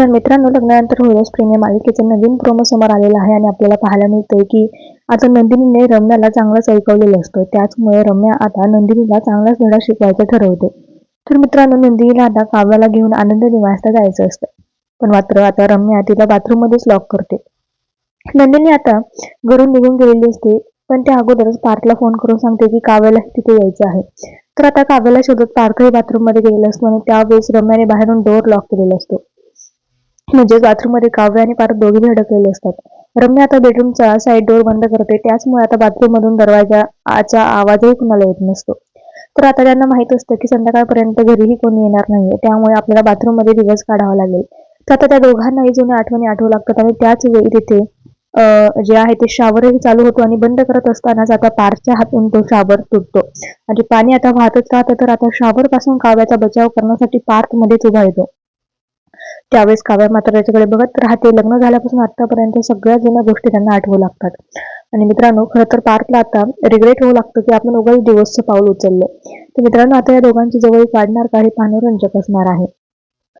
नमस्कार मित्रांनो लग्नानंतर होण्यास प्रेम या मालिकेचा नवीन प्रोमो समोर आलेला आहे आणि आपल्याला पाहायला मिळतंय की आता नंदिनीने रम्याला चांगलंच ऐकवलेलं असतं. त्याचमुळे रम्या आता नंदिनीला चांगलाच धडा शिकवायचं ठरवते. तर मित्रांनो नंदिनीला आता काव्याला घेऊन आनंद निवासला जायचं असतं. पण मात्र आता रम्या तिला बाथरूम मध्येच लॉक करते. नंदिनी आता घरून निघून गेलेली असते पण त्या अगोदरच पार्थला फोन करून सांगते की काव्याला तिथे यायचं आहे. तर आता काव्याला शोधत पार्थही बाथरूममध्ये गेलेला असतो आणि त्यावेळेस रम्याने बाहेरून डोअर लॉक केलेला असतो. म्हणजे बाथरूममध्ये काव्य आणि पार्थ दोघे अडकलेले असतात. रम्या आता बेडरूमचा साईड डोअर बंद करते. त्याचमुळे आता बाथरूम मधून दरवाजाचा आवाजही कुणाला येत नसतो. तर आता त्यांना माहीत असतं की संध्याकाळपर्यंत घरीही कोणी येणार नाहीये. त्यामुळे आपल्याला बाथरूममध्ये दिवस काढावा लागेल. तर आता त्या दोघांनाही जुन्या आठवणी आठवू लागतात आणि त्याच वेळी तिथे जे आहे ते शावरही चालू होतो आणि बंद करत असतानाच आता पारच्या हातून तो शावर तुटतो. आणि पाणी आता वाहतच राहतं तर आता शावर पासून काव्याचा बचाव करण्यासाठी पार्क मध्येच उभा येतो त्यावेळेस काव्या मात्र त्याच्याकडे बघत राहते. लग्न झाल्यापासून आतापर्यंत सगळ्या जुन्या गोष्टी त्यांना आठवू लागतात. आणि मित्रांनो खरं तर पार्कला आता रिग्रेट होऊ लागतं की आपण उगाच दिवसचं पाऊल उचललं. तर मित्रांनो आता या दोघांची जवळ काढणार का हे पाहणं रंजक असणार आहे.